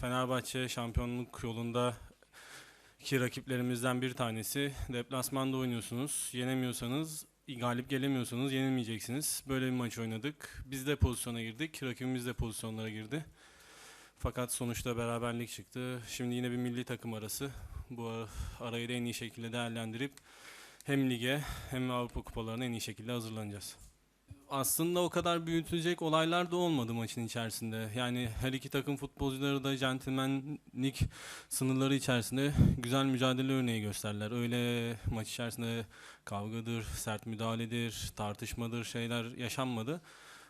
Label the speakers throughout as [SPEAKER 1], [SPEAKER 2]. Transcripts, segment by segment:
[SPEAKER 1] Fenerbahçe şampiyonluk yolunda ki rakiplerimizden bir tanesi. Deplasmanda oynuyorsunuz. Yenemiyorsanız, galip gelemiyorsanız yenilmeyeceksiniz. Böyle bir maç oynadık. Biz de pozisyona girdik. Rakibimiz de pozisyonlara girdi. Fakat sonuçta beraberlik çıktı. Şimdi yine bir milli takım arası. Bu arayı da en iyi şekilde değerlendirip hem lige hem Avrupa kupalarına en iyi şekilde hazırlanacağız. Aslında o kadar büyütülecek olaylar da olmadı maçın içerisinde. Yani her iki takım futbolcuları da centilmenlik sınırları içerisinde güzel mücadele örneği gösterdiler. Öyle maç içerisinde kavgadır, sert müdahaledir, tartışmadır şeyler yaşanmadı.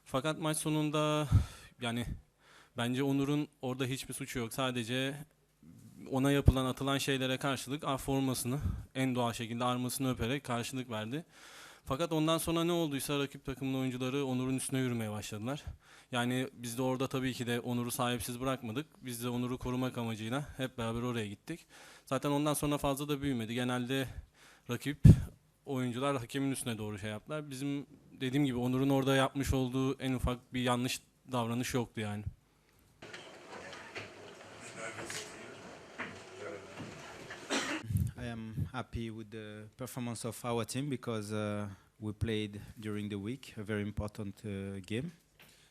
[SPEAKER 1] Fakat maç sonunda yani bence Onur'un orada hiçbir suçu yok. Sadece ona yapılan atılan şeylere karşılık ah formasını en doğal şekilde armasını öperek karşılık verdi. Fakat ondan sonra ne olduysa rakip takımın oyuncuları Onur'un üstüne yürümeye başladılar. Yani biz de orada tabii ki de Onur'u sahipsiz bırakmadık. Biz de Onur'u korumak amacıyla hep beraber oraya gittik. Zaten ondan sonra fazla da büyümedi. Genelde rakip oyuncular hakemin üstüne doğru şey yaptılar. Bizim dediğim gibi Onur'un orada yapmış olduğu en ufak bir yanlış davranış yoktu yani.
[SPEAKER 2] I am happy with the performance of our team because uh, we played during the week a very important uh, game.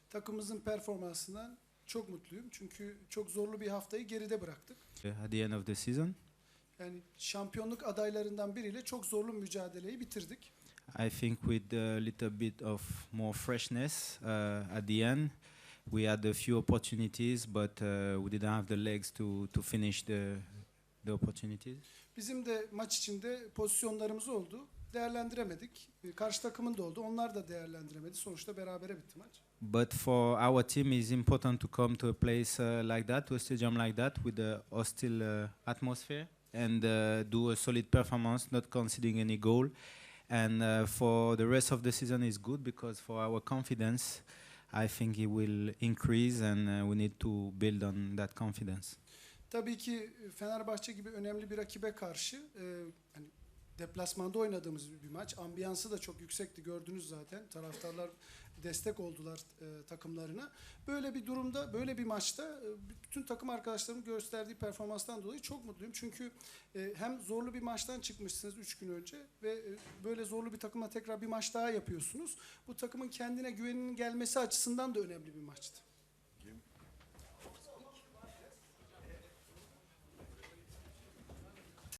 [SPEAKER 3] Takımımızın performansından çok mutluyum. Çünkü çok zorlu bir haftayı geride bıraktık.
[SPEAKER 2] uh, At the end of the season,
[SPEAKER 3] Yani şampiyonluk adaylarından biriyle çok zorlu mücadeleyi bitirdik.
[SPEAKER 2] I think with a little bit of more freshness uh, at the end, we had a few opportunities, but uh, we didn't have the legs to to finish the the opportunities.
[SPEAKER 3] Bizim de maç içinde pozisyonlarımız oldu. Değerlendiremedik. Karşı takımın da oldu. Onlar da değerlendiremedi. Sonuçta berabere bitti maç.
[SPEAKER 2] But for our team, it's important to come to a place uh, like that, to a stadium like that, with a hostile uh, atmosphere, and uh, do a solid performance, not conceding any goal. And uh, for the rest of the season is good because for our confidence, I think it will increase, and uh, we need to build on that confidence.
[SPEAKER 3] Tabii ki Fenerbahçe gibi önemli bir rakibe karşı e, hani deplasmanda oynadığımız bir maç. Ambiyansı da çok yüksekti gördünüz zaten. Taraftarlar destek oldular e, takımlarına. Böyle bir durumda, böyle bir maçta e, bütün takım arkadaşlarımın gösterdiği performanstan dolayı çok mutluyum. Çünkü e, hem zorlu bir maçtan çıkmışsınız 3 gün önce ve e, böyle zorlu bir takımla tekrar bir maç daha yapıyorsunuz. Bu takımın kendine güveninin gelmesi açısından da önemli bir maçtı.